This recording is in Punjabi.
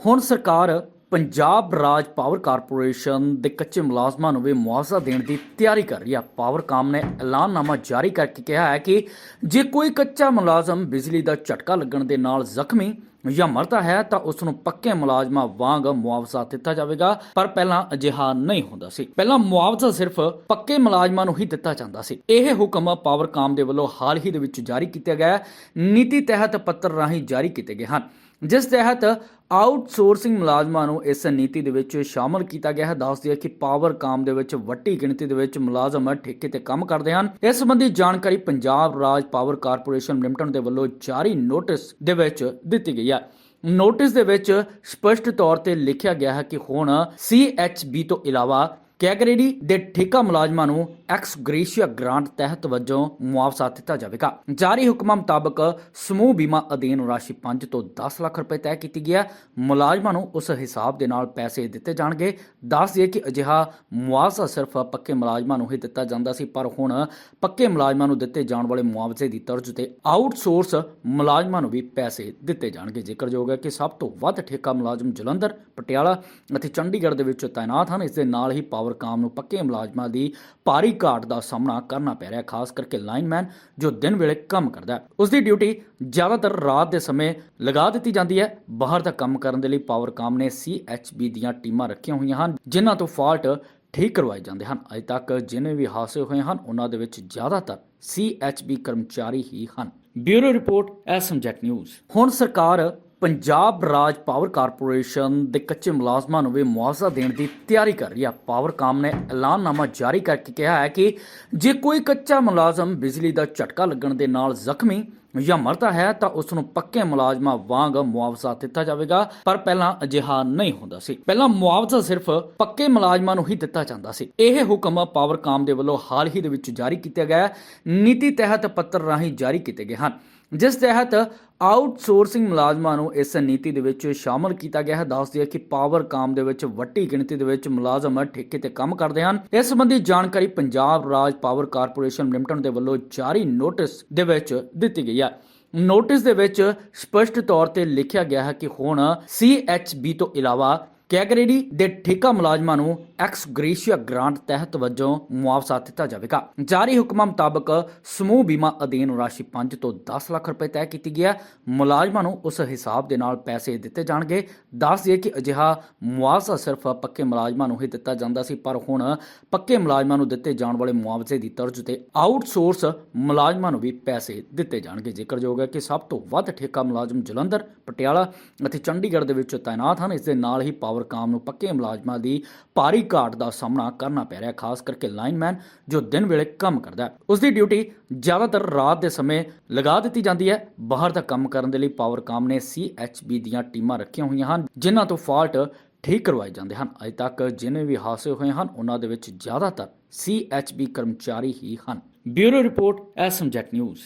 ਹੁਣ ਸਰਕਾਰ ਪੰਜਾਬ ਰਾਜ ਪਾਵਰ ਕਾਰਪੋਰੇਸ਼ਨ ਦੇ ਕੱਚੇ ਮੁਲਾਜ਼ਮਾਂ ਨੂੰ ਵੀ ਮੁਆਵਜ਼ਾ ਦੇਣ ਦੀ ਤਿਆਰੀ ਕਰ ਰਹੀ ਹੈ ਪਾਵਰਕਾਮ ਨੇ ਐਲਾਨਨਾਮਾ ਜਾਰੀ ਕਰਕੇ ਕਿਹਾ ਹੈ ਕਿ ਜੇ ਕੋਈ ਕੱਚਾ ਮੁਲਾਜ਼ਮ ਬਿਜਲੀ ਦਾ ਝਟਕਾ ਲੱਗਣ ਦੇ ਨਾਲ ਜ਼ਖਮੀ ਜਾਂ ਮਰਦਾ ਹੈ ਤਾਂ ਉਸ ਨੂੰ ਪੱਕੇ ਮੁਲਾਜ਼ਮਾਂ ਵਾਂਗ ਮੁਆਵਜ਼ਾ ਦਿੱਤਾ ਜਾਵੇਗਾ, ਪਰ ਪਹਿਲਾਂ ਅਜਿਹਾ ਨਹੀਂ ਹੁੰਦਾ ਸੀ। ਪਹਿਲਾਂ ਮੁਆਵਜ਼ਾ ਸਿਰਫ ਪੱਕੇ ਮੁਲਾਜ਼ਮਾਂ ਨੂੰ ਹੀ ਦਿੱਤਾ ਜਾਂਦਾ ਸੀ। ਇਹ ਹੁਕਮ ਪਾਵਰਕਾਮ ਦੇ ਵੱਲੋਂ ਹਾਲ ਹੀ ਦੇ ਵਿੱਚ ਜਾਰੀ ਕੀਤਾ ਗਿਆ ਨੀਤੀ ਤਹਿਤ ਪੱਤਰ ਰਾਹੀਂ ਜਾਰੀ ਕੀਤੇ ਗਏ ਹਨ। ਜਿਸ ਤਹਿਤ ਆਊਟਸੋਰਸਿੰਗ ਮੁਲਾਜ਼ਮਾਂ ਨੂੰ ਇਸ ਨੀਤੀ ਦੇ ਵਿੱਚ ਸ਼ਾਮਲ ਕੀਤਾ ਗਿਆ ਹੈ। ਦੱਸਦੀ ਹੈ ਕਿ ਪਾਵਰਕਾਮ ਦੇ ਵਿੱਚ ਵੱਡੀ ਗਿਣਤੀ ਦੇ ਵਿੱਚ ਮੁਲਾਜ਼ਮ ਠੇਕੇ ਤੇ ਕੰਮ ਕਰਦੇ ਹਨ। ਇਸ ਸੰਬੰਧੀ ਜਾਣਕਾਰੀ ਪੰਜਾਬ ਰਾਜ ਪਾਵਰ ਕਾਰਪੋਰੇਸ਼ਨ ਲਿਮਟਿਡ ਦੇ ਵੱਲੋਂ ਜਾਰੀ ਨੋਟਿਸ ਦੇ ਵਿੱਚ ਦਿੱਤੀ ਗਈ ਹੈ। ਨੋਟਿਸ ਦੇ ਵਿੱਚ ਸਪਸ਼ਟ ਤੌਰ ਤੇ ਲਿਖਿਆ ਗਿਆ ਹੈ ਕਿ ਹੁਣ CHB ਤੋਂ ਇਲਾਵਾ ਕੈਗਰੇਡੀ ਦੇ ਠੇਕਾ ਮੁਲਾਜ਼ਮਾਂ ਨੂੰ ਐਕਸ ਗ੍ਰੇਸ਼ੀਆ ਗ੍ਰਾਂਟ ਤਹਿਤ ਵਜੋਂ ਮੁਆਵਜ਼ਾ ਦਿੱਤਾ ਜਾਵੇਗਾ। ਜਾਰੀ ਹੁਕਮਾਂ ਮੁਤਾਬਕ ਸਮੂਹ ਬੀਮਾ ਅਧੀਨ ਰਾਸ਼ੀ 5 ਤੋਂ 10 ਲੱਖ ਰੁਪਏ ਤੈਅ ਕੀਤੀ ਗਈ ਹੈ। ਮੁਲਾਜ਼ਮਾਂ ਨੂੰ ਉਸ ਹਿਸਾਬ ਦੇ ਨਾਲ ਪੈਸੇ ਦਿੱਤੇ ਜਾਣਗੇ। ਦੱਸ ਦਈਏ ਕਿ ਅਜਿਹਾ ਮੁਆਵਜ਼ਾ ਸਿਰਫ ਪੱਕੇ ਮੁਲਾਜ਼ਮਾਂ ਨੂੰ ਹੀ ਦਿੱਤਾ ਜਾਂਦਾ ਸੀ, ਪਰ ਹੁਣ ਪੱਕੇ ਮੁਲਾਜ਼ਮਾਂ ਨੂੰ ਦਿੱਤੇ ਜਾਣ ਵਾਲੇ ਮੁਆਵਜ਼ੇ ਦੀ ਤਰਜ਼ ਤੇ ਆਊਟਸੋਰਸ ਮੁਲਾਜ਼ਮਾਂ ਨੂੰ ਵੀ ਪੈਸੇ ਦਿੱਤੇ ਜਾਣਗੇ। ਜ਼ਿਕਰਯੋਗ ਹੈ ਕਿ ਸਭ ਤੋਂ ਵੱਧ ਠੇਕਾ ਮੁਲਾਜ਼ਮ ਜਲੰਧਰ, ਪਟਿਆਲਾ ਅਤੇ ਚੰਡੀਗੜ੍ਹ ਦੇ ਵਿੱਚ ਤਾਇਨਾਤ ਹਨ। ਇਸ ਦੇ ਨਾਲ ਹੀ ਪਾਵਰਕਾਮ ਨੂੰ ਪੱਕੇ ਮੁਲਾਜ਼ਮਾਂ ਦੀ ਭਾਰੀ ਘਾਟ ਦਾ ਸਾਹਮਣਾ ਕਰਨਾ ਪੈ ਰਿਹਾ ਖਾਸ ਕਰਕੇ ਲਾਈਨਮੈਨ ਜੋ ਦਿਨ ਵੇਲੇ ਕੰਮ ਕਰਦਾ ਉਸ ਦੀ ਡਿਊਟੀ ਜ਼ਿਆਦਾਤਰ ਰਾਤ ਦੇ ਸਮੇਂ ਲਗਾ ਦਿੱਤੀ ਜਾਂਦੀ ਹੈ। ਬਾਹਰ ਦਾ ਕੰਮ ਕਰਨ ਦੇ ਲਈ ਪਾਵਰਕਾਮ ਨੇ CHB ਦੀਆਂ ਟੀਮਾਂ ਰੱਖੀਆਂ ਹੋਈਆਂ ਹਨ, ਜਿਨ੍ਹਾਂ ਤੋਂ ਫਾਲਟ ਠੀਕ ਕਰਵਾਏ ਜਾਂਦੇ ਹਨ। ਅਜੇ ਤੱਕ ਜਿੰਨੇ ਵੀ ਹਾਦਸੇ ਹੋਏ ਹਨ, ਉਹਨਾਂ ਦੇ ਵਿੱਚ ਜ਼ਿਆਦਾਤਰ CHB ਕਰਮਚਾਰੀ ਹੀ ਹਨ। ਬਿਊਰੋ ਰਿਪੋਰਟ ਐਸਐਮਜੈਟ ਨਿਊਜ਼। ਹੁਣ ਸਰਕਾਰ ਪੰਜਾਬ ਰਾਜ ਪਾਵਰ ਕਾਰਪੋਰੇਸ਼ਨ ਦੇ ਕੱਚੇ ਮੁਲਾਜ਼ਮਾਂ ਨੂੰ ਵੀ ਮੁਆਵਜ਼ਾ ਦੇਣ ਦੀ ਤਿਆਰੀ ਕਰ ਰਹੀ ਹੈ ਪਾਵਰਕਾਮ ਨੇ ਐਲਾਨਨਾਮਾ ਜਾਰੀ ਕਰਕੇ ਕਿਹਾ ਹੈ ਕਿ ਜੇ ਕੋਈ ਕੱਚਾ ਮੁਲਾਜ਼ਮ ਬਿਜਲੀ ਦਾ ਝਟਕਾ ਲੱਗਣ ਦੇ ਨਾਲ ਜ਼ਖਮੀ ਜਾਂ ਮਰਦਾ ਹੈ ਤਾਂ ਉਸ ਨੂੰ ਪੱਕੇ ਮੁਲਾਜ਼ਮਾਂ ਵਾਂਗ ਮੁਆਵਜ਼ਾ ਦਿੱਤਾ ਜਾਵੇਗਾ, ਪਰ ਪਹਿਲਾਂ ਅਜਿਹਾ ਨਹੀਂ ਹੁੰਦਾ ਸੀ। ਪਹਿਲਾਂ ਮੁਆਵਜ਼ਾ ਸਿਰਫ ਪੱਕੇ ਮੁਲਾਜ਼ਮਾਂ ਨੂੰ ਹੀ ਦਿੱਤਾ ਜਾਂਦਾ ਸੀ। ਇਹ ਹੁਕਮ ਪਾਵਰਕਾਮ ਦੇ ਵੱਲੋਂ ਹਾਲ ਹੀ ਦੇ ਵਿੱਚ ਜਾਰੀ ਕੀਤਾ ਗਿਆ ਨੀਤੀ ਤਹਿਤ ਪੱਤਰ ਰਾਹੀਂ ਜਾਰੀ ਕੀਤੇ ਗਏ ਹਨ। ਜਿਸ ਤਹਿਤ ਆਊਟਸੋਰਸਿੰਗ ਮੁਲਾਜ਼ਮਾਂ ਨੂੰ ਇਸ ਨੀਤੀ ਦੇ ਵਿੱਚ ਸ਼ਾਮਲ ਕੀਤਾ ਗਿਆ ਹੈ। ਦੱਸਦੀ ਹੈ ਕਿ ਪਾਵਰ ਕਾਮ ਦੇ ਵਿੱਚ ਵੱਡੀ ਗਿਣਤੀ ਦੇ ਵਿੱਚ ਮੁਲਾਜ਼ਮ ਠੇਕੇ ਤੇ ਕੰਮ ਕਰਦੇ ਹਨ। ਇਸ ਸੰਬੰਧੀ ਜਾਣਕਾਰੀ ਪੰਜਾਬ ਰਾਜ ਪਾਵਰ ਕਾਰਪੋਰੇਸ਼ਨ ਲਿਮਟਿਡ ਦੇ ਵੱਲੋਂ ਜਾਰੀ ਨੋਟਿਸ ਦੇ ਵਿੱਚ ਦਿੱਤੀ ਗਈ ਹੈ। ਨੋਟਿਸ ਦੇ ਵਿੱਚ ਸਪਸ਼ਟ ਤੌਰ ਤੇ ਲਿਖਿਆ ਗਿਆ ਹੈ ਕਿ ਹੁਣ CHB ਤੋਂ ਇਲਾਵਾ ਕੈਗਰੇਡੀ ਦੇ ਠੇਕਾ ਮੁਲਾਜ਼ਮਾਂ ਨੂੰ ਐਕਸ ਗ੍ਰੇਸ਼ੀਆ ਗ੍ਰਾਂਟ ਤਹਿਤ ਵਜੋਂ ਮੁਆਵਜ਼ਾ ਦਿੱਤਾ ਜਾਵੇਗਾ। ਜਾਰੀ ਹੁਕਮਾਂ ਮੁਤਾਬਕ ਸਮੂਹ ਬੀਮਾ ਅਧੀਨ ਰਾਸ਼ੀ 5 ਤੋਂ 10 ਲੱਖ ਰੁਪਏ ਤੈਅ ਕੀਤੀ ਗਈ ਹੈ। ਮੁਲਾਜ਼ਮਾਂ ਨੂੰ ਉਸ ਹਿਸਾਬ ਦੇ ਨਾਲ ਪੈਸੇ ਦਿੱਤੇ ਜਾਣਗੇ। ਦੱਸ ਦਈਏ ਕਿ ਅਜਿਹਾ ਮੁਆਵਜ਼ਾ ਸਿਰਫ ਪੱਕੇ ਮੁਲਾਜ਼ਮਾਂ ਨੂੰ ਹੀ ਦਿੱਤਾ ਜਾਂਦਾ ਸੀ, ਪਰ ਹੁਣ ਪੱਕੇ ਮੁਲਾਜ਼ਮਾਂ ਨੂੰ ਦਿੱਤੇ ਜਾਣ ਵਾਲੇ ਮੁਆਵਜ਼ੇ ਦੀ ਤਰਜ਼ ਤੇ ਆਊਟਸੋਰਸ ਮੁਲਾਜ਼ਮਾਂ ਨੂੰ ਵੀ ਪੈਸੇ ਦਿੱਤੇ ਜਾਣਗੇ। ਜ਼ਿਕਰਯੋਗ ਹੈ ਕਿ ਸਭ ਤੋਂ ਵੱਧ ਠੇਕਾ ਮੁਲਾਜ਼ਮ ਜਲੰਧਰ, ਪਟਿਆਲਾ ਅਤੇ ਚੰਡੀਗੜ੍ਹ ਦੇ ਵਿੱਚ ਤਾਇਨਾਤ ਹਨ। ਇਸ ਦੇ ਨਾਲ ਹੀ ਪਾਵਰ ਪਾਵਰਕਾਮ ਨੂੰ ਪੱਕੇ ਮੁਲਾਜ਼ਮਾਂ ਦੀ ਭਾਰੀ ਘਾਟ ਦਾ ਸਾਹਮਣਾ ਕਰਨਾ ਪੈ ਰਿਹਾ ਖਾਸ ਕਰਕੇ ਲਾਈਨਮੈਨ ਜੋ ਦਿਨ ਵੇਲੇ ਕੰਮ ਕਰਦਾ ਹੈ। ਉਸ ਦੀ ਡਿਊਟੀ ਜ਼ਿਆਦਾਤਰ ਰਾਤ ਦੇ ਸਮੇਂ ਲਗਾ ਦਿੱਤੀ ਜਾਂਦੀ ਹੈ। ਬਾਹਰ ਦਾ ਕੰਮ ਕਰਨ ਦੇ ਲਈ ਪਾਵਰਕਾਮ ਨੇ CHB ਦੀਆਂ ਟੀਮਾਂ ਰੱਖੀਆਂ ਹੋਈਆਂ ਹਨ, ਜਿਨ੍ਹਾਂ ਤੋਂ ਫਾਲਟ ਠੀਕ ਕਰਵਾਏ ਜਾਂਦੇ ਹਨ। ਅਜੇ ਤੱਕ ਜਿੰਨੇ ਵੀ ਹਾਸੇ ਹੋਏ ਹਨ, ਉਹਨਾਂ ਦੇ ਵਿੱਚ ਜ਼ਿਆਦਾਤਰ CHB ਕਰਮਚਾਰੀ ਹੀ ਹਨ। ਬਿਊਰੋ ਰਿਪੋਰਟ ਐਸਐਮਜੈਟ ਨਿਊਜ਼।